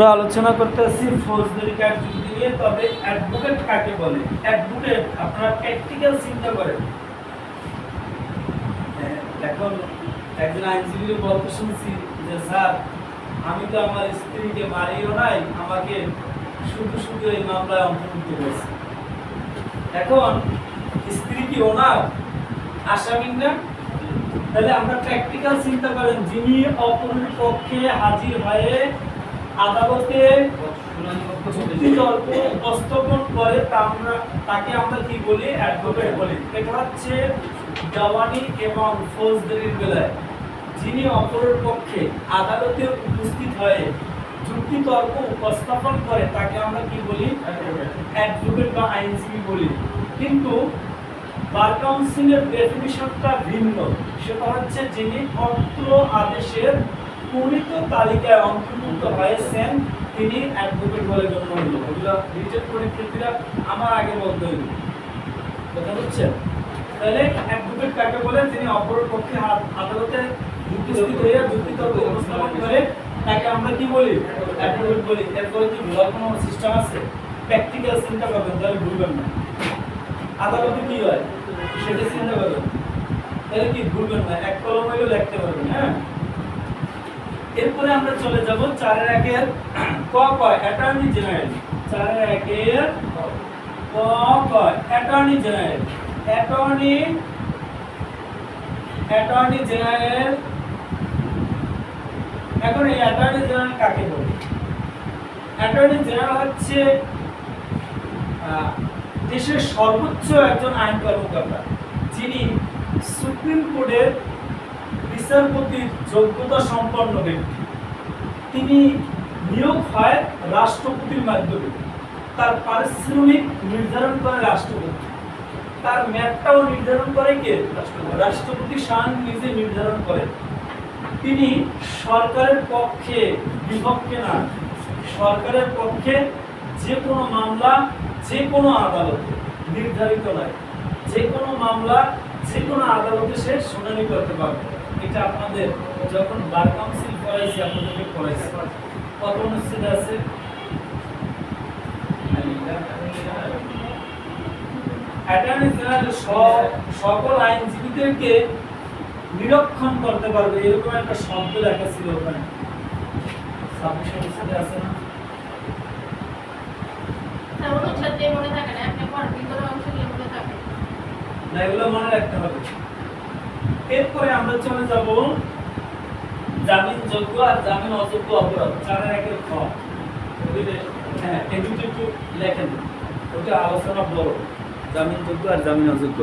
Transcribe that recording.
আমরা আলোচনা করতেছি ফৌজদারি কার্যবিধি নিয়ে তবে অ্যাডভোকেট কাকে বলে? অ্যাডভোকেট আপনারা প্র্যাকটিক্যাল চিন্তা করেন। হ্যাঁ, এখন একজন আইনজীবী বলতে শুনছি যে স্যার আমি তো আমার স্ত্রীকে মারিও নাই আমাকে শুধু শুধু এই মামলায় অন্তর্ভুক্ত করেছে। এখন স্ত্রী কি ওনার? আসামি না তাহলে আমরা প্র্যাকটিক্যাল চিন্তা করেন যিনি অপরের পক্ষে হাজির হয়ে আদালতে উপস্থাপন করে আমরা তাকে আমরা কি বলি? অ্যাডভোকেট বলি। এটা হচ্ছে দেওয়ানি এবং ফৌজদারির বেলায় যিনি অপরের পক্ষে আদালতে উপস্থিত হয়ে যুক্তিতর্ক উপস্থাপন করে তাকে আমরা কি বলি? অ্যাডভোকেট বা আইনজীবী বলি। কিন্তু বার কাউন্সিলের ডেফিনিশনটা ভিন্ন। সেটা হচ্ছে যিনি অত্র আদেশের প্রণীত তালিকায় অন্তর্ভুক্ত হয়েছেন তিনি অ্যাডভোকেট বলে গণ্য হইল ওগুলো রিটেন পরিস্থিতিরা আমার আগে বলতে হইল। কথা হচ্ছে তাহলে অ্যাডভোকেট কাকে বলে তিনি অপরের পক্ষে আদালতে উপস্থিত হয়ে যুক্তিতর্ক উপস্থাপন করে তাকে আমরা কি বলি? অ্যাডভোকেট বলি। এরপরে কি ভুলার কোনো সিস্টেম আছে? প্র্যাকটিক্যাল চিন্তা করবেন, তাহলে ভুলবেন না। আদালতে কি হয়? সেটা চিন্তা করবেন। তাহলে কি ভুলবেন না? এক কলম হইলেও লিখতে পারবেন হ্যাঁ? এরপরে আমরা চলে যাব চারের একের ক কয়? অ্যাটর্নি জেনারেল চারের একের ক কয়? Attorney general attorney attorney general এখন এই অ্যাটর্নি জেনারেল কাকে বলে? অ্যাটর্নি জেনারেল হচ্ছে দেশের সর্বোচ্চ একজন আইন কর্মকর্তা, যিনি সুপ্রিম কোর্টের বিচারপতির যোগ্যতা সম্পন্ন ব্যক্তি। তিনি নিয়োগ হয় রাষ্ট্রপতির মাধ্যমে। তার পারিশ্রমিক নির্ধারণ করে রাষ্ট্রপতি। তার ম্যাপটাও নির্ধারণ করে কে? রাষ্ট্রপতি স্বয়ং নিজে নির্ধারণ করে তিনি সরকারের পক্ষে বিপক্ষে না। সরকারের পক্ষে যে কোনো মামলা, যে কোনো আদালতে নির্ধারিত নয়। যে কোনো মামলা, যে কোনো আদালতে সে শুনানি করতে পারবে। এটা আপনাদের যখন বার কাউন্সিল করাইছে আপনাদেরকে করাইছে। কত অনুচ্ছেদ আছে? অ্যাটর্নি জেনারেল সকল আইনজীবীদেরকে নিরীক্ষণ করতে পারবে এরকম একটা শব্দ লেখা ছিল ওখানে। অনুচ্ছেদে আছে না? মনে মনে থাকে। না এগুলো মনে রাখতে হবে। এরপরে আমরা চলে যাব জামিন যোগ্য আর জামিন অযোগ্য অপরাধ, চারের একের খ। হ্যাঁ এই একটু লেখেন। ওটা আলোচনা বড়। জামিন যোগ্য আর জামিন অযোগ্য